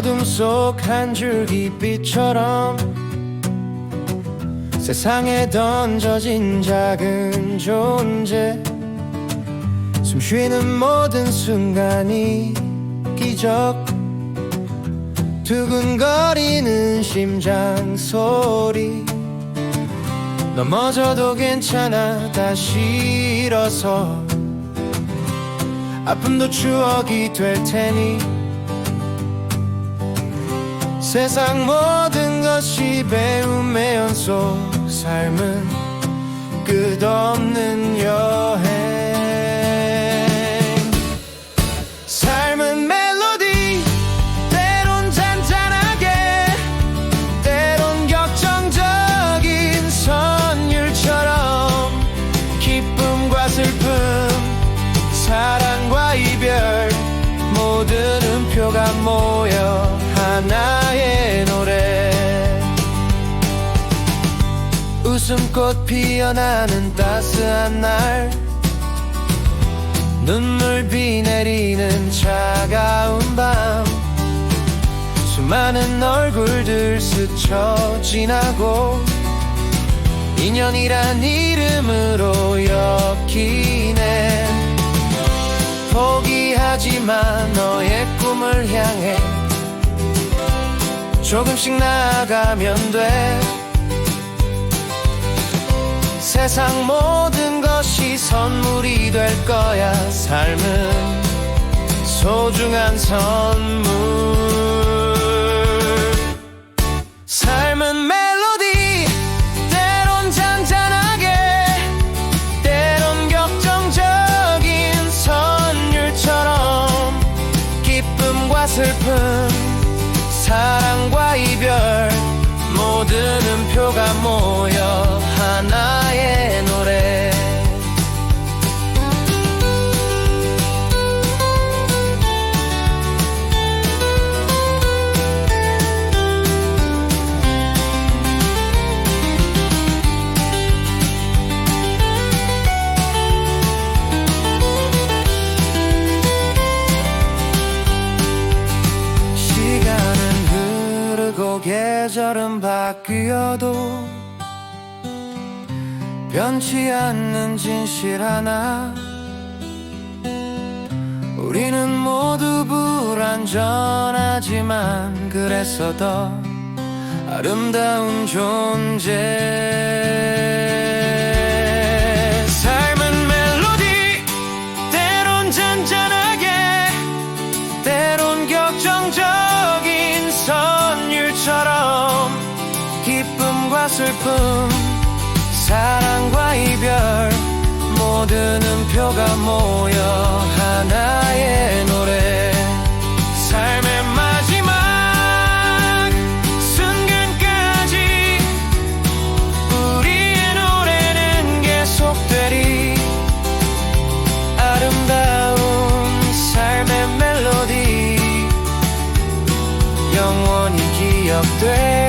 어둠 속 한 줄기 빛처럼 세상에 던져진 작은 존재 숨 쉬는 모든 순간이 기적 두근거리는 심장 소리. 넘어져도 괜찮아 다시 일어서. 아픔도 추억이 될 테니 세상 모든 것이 배움의 연속 삶은 끝없는 여행. 삶은 멜로디 때론 잔잔하게 때론 격정적인 선율처럼 기쁨과 슬픔 사랑과 이별 모든 음표가 모여 하나 웃음꽃 피어나는 따스한 날. 눈물 비 내리는 차가운 밤. 수많은 얼굴들 스쳐 지나고 인연이란 이름으로 엮이네. 포기하지 마 너의 꿈을 향해 조금씩 나아가면 돼 세상 모든 것이 선물이 될 거야. 삶은 소중한 선물. 삶은 멜로디 때론 잔잔하게 때론 격정적인 선율처럼 기쁨과 슬픔 사랑과 이별 모든 음표가 모여 하나 계절은 바뀌어도 변치 않는 진실 하나. 우리는 모두 불완전하지만 그래서 더 아름다운 존재. 삶은 멜로디 때론 잔잔하게 때론 격정적인 선율처럼 기쁨과 슬픔 사랑과 이별 모든 음표가 모여 someday